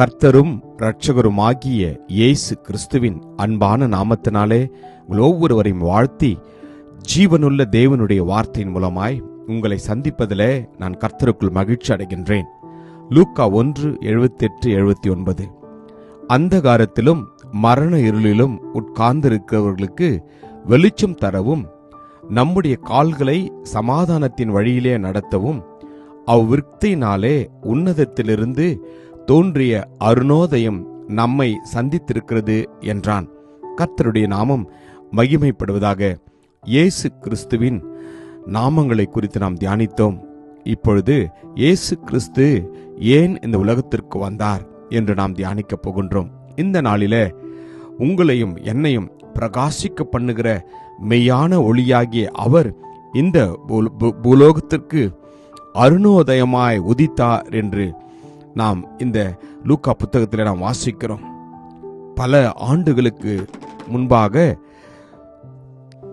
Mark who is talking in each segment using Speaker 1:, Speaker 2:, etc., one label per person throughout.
Speaker 1: கர்த்தரும் இரட்சகருமாகிய இயேசு கிறிஸ்துவின் அன்பான நாமத்தினாலே உங்கள் ஒவ்வொருவரையும் வாழ்த்தி ஜீவனுள்ள தேவனுடைய வார்த்தையின் மூலமாய் உங்களை சந்திப்பதிலே நான் கர்த்தருக்குள் மகிழ்ச்சி அடைகின்றேன். லூக்கா ஒன்று எழுபத்தெட்டு எழுபத்தி ஒன்பது அந்தகாரத்திலும் மரண இருளிலும் உட்கார்ந்திருக்கிறவர்களுக்கு வெளிச்சம் தரவும் நம்முடைய கால்களை சமாதானத்தின் வழியிலே நடத்தவும் அவ்விருத்தினாலே உன்னதத்திலிருந்து தோன்றிய அருணோதயம் நம்மை சந்தித்திருக்கிறது என்றான். கர்த்தருடைய நாமம் மகிமைப்படுவதாக இயேசு கிறிஸ்துவின் நாமங்களை குறித்து நாம் தியானித்தோம். இப்பொழுது இயேசு கிறிஸ்து ஏன் இந்த உலகத்திற்கு வந்தார் என்று நாம் தியானிக்கப் போகின்றோம். இந்த நாளில உங்களையும் என்னையும் பிரகாசிக்க பண்ணுகிற மெய்யான ஒளியாகிய அவர் இந்த பூலோகத்திற்கு அருணோதயமாய் உதித்தார் என்று நாம் இந்த லூக்கா புத்தகத்தில் நாம் வாசிக்கிறோம். பல ஆண்டுகளுக்கு முன்பாக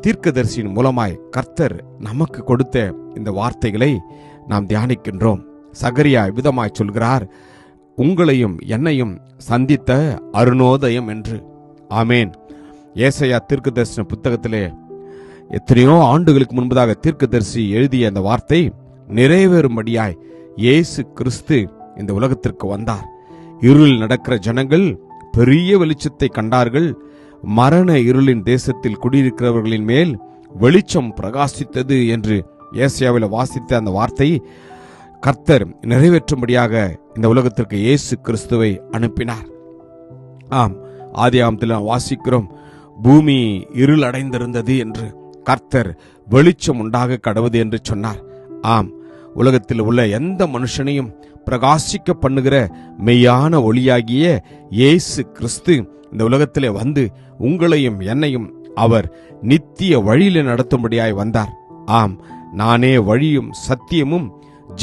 Speaker 1: தீர்க்கதரிசியின் மூலமாய் கர்த்தர் நமக்கு கொடுத்த இந்த வார்த்தைகளை நாம் தியானிக்கின்றோம். சகரியா விதமாய் சொல்கிறார் உங்களையும் என்னையும் சந்தித்த அருணோதயம் என்று. ஆமேன். ஏசையா தீர்க்கதரிசன புத்தகத்திலே எத்தனையோ ஆண்டுகளுக்கு முன்பதாக தீர்க்கதரிசி எழுதிய அந்த வார்த்தை நிறைவேறும்படியாய் இயேசு கிறிஸ்து இந்த உலகத்திற்கு வந்தார். இருளில் நடக்கிற ஜனங்கள் பெரிய வெளிச்சத்தை கண்டார்கள். மரண இருளின் தேசத்தில் குடியிருக்கிறவர்களின் மேல் வெளிச்சம் பிரகாசித்தது என்று ஏசியாவில் வாசித்த அந்த வார்த்தை கர்த்தர் நிறைவேற்றும்படியாக இந்த உலகத்திற்கு இயேசு கிறிஸ்துவை அனுப்பினார். ஆம் ஆதி ஆமத்தில் வாசிக்கிறோம் பூமி இருள் அடைந்திருந்தது என்று கர்த்தர் வெளிச்சம் உண்டாக கடவுது என்று சொன்னார். ஆம் உலகத்தில் உள்ள எந்த மனுஷனையும் பிரகாசிக்க பண்ணுகிற மெய்யான ஒளியாகிய இயேசு கிறிஸ்து இந்த உலகத்திலே வந்து உங்களையும் என்னையும் அவர் நித்திய வழியில் நடத்தும்படியாய் வந்தார். ஆம் நானே வழியும் சத்தியமும்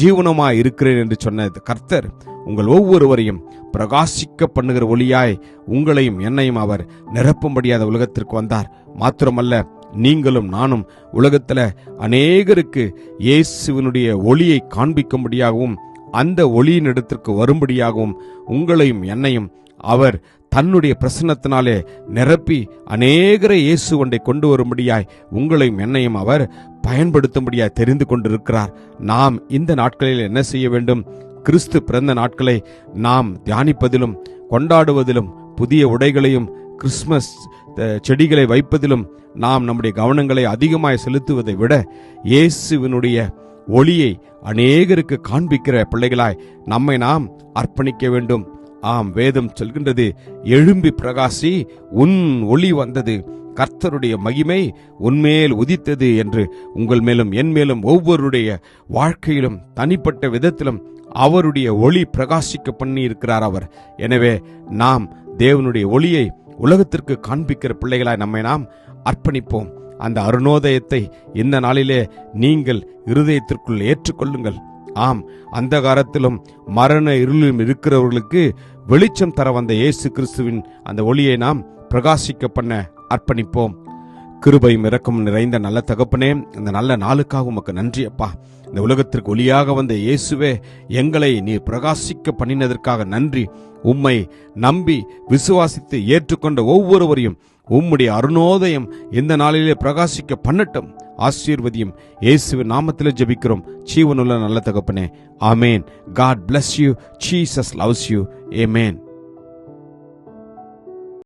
Speaker 1: ஜீவனமாய் இருக்கிறேன் என்று சொன்ன கர்த்தர் உங்கள் ஒவ்வொருவரையும் பிரகாசிக்க பண்ணுகிற ஒளியாய் உங்களையும் என்னையும் அவர் நிரப்பும்படியாத உலகத்திற்கு வந்தார். மாத்திரமல்ல நீங்களும் நானும் உலகத்தில் அநேகருக்கு இயேசுவினுடைய ஒளியை காண்பிக்கும்படியாகவும் அந்த ஒளியின் இடத்திற்கு வரும்படியாகவும் உங்களையும் என்னையும் அவர் தன்னுடைய பிரசன்னத்தினாலே நிரப்பி அநேகரை இயேசு ஒன்றை கொண்டு வரும்படியாய் உங்களையும் என்னையும் அவர் பயன்படுத்தும்படியாய் தெரிந்து கொண்டிருக்கிறார். நாம் இந்த நாட்களில் என்ன செய்ய வேண்டும்? கிறிஸ்து பிறந்த நாட்களை நாம் தியானிப்பதிலும் கொண்டாடுவதிலும் புதிய உடைகளையும் கிறிஸ்மஸ் செடிகளை வைப்பதிலும் நாம் நம்முடைய கவனங்களை அதிகமாய் செலுத்துவதை விட இயேசுவினுடைய ஒளியை அநேகருக்கு காண்பிக்கிற பிள்ளைகளாய் நம்மை நாம் அர்ப்பணிக்க வேண்டும். ஆம் வேதம் சொல்கின்றது எழும்பி பிரகாசி உன் ஒளி வந்தது. கர்த்தருடைய மகிமை உன்மேல் உதித்தது என்று உங்கள் மேலும் என் மேலும் ஒவ்வொருடைய வாழ்க்கையிலும் தனிப்பட்ட விதத்திலும் அவருடைய ஒளி பிரகாசிக்க பண்ணி இருக்கிறார் அவர். எனவே நாம் தேவனுடைய ஒளியை உலகத்திற்கு காண்பிக்கிற பிள்ளைகளாய் நம்மை நாம் அர்ப்பணிப்போம். அந்த அருணோதயத்தை இந்த நாளிலே நீங்கள் இருதயத்திற்குள் ஏற்றுக்கொள்ளுங்கள். ஆம் அந்த காலத்திலும் மரண இருளிலும் இருக்கிறவர்களுக்கு வெளிச்சம் தர வந்த இயேசு கிறிஸ்துவின் அந்த ஒளியை நாம் பிரகாசிக்க பண்ண அர்ப்பணிப்போம். கிருபையும் இரக்கம் நிறைந்த நல்ல தகப்பனே இந்த நல்ல நாளுக்காக உமக்கு நன்றி அப்பா. இந்த உலகத்திற்கு ஒளியாக வந்த இயேசுவே எங்களை நீர் பிரகாசிக்க பண்ணினதற்காக நன்றி. உம்மை நம்பி விசுவாசித்து ஏற்றுக்கொண்ட ஒவ்வொருவரையும் உம்முடைய அருணோதயம் இந்த நாளிலே பிரகாசிக்க பண்ணட்டும். ஆசீர்வதியும் இயேசுவின் நாமத்தில் ஜெபிக்கிறோம். ஜீவனுள்ள நல்ல தகப்பனே ஆமேன். God bless you Jesus loves you amen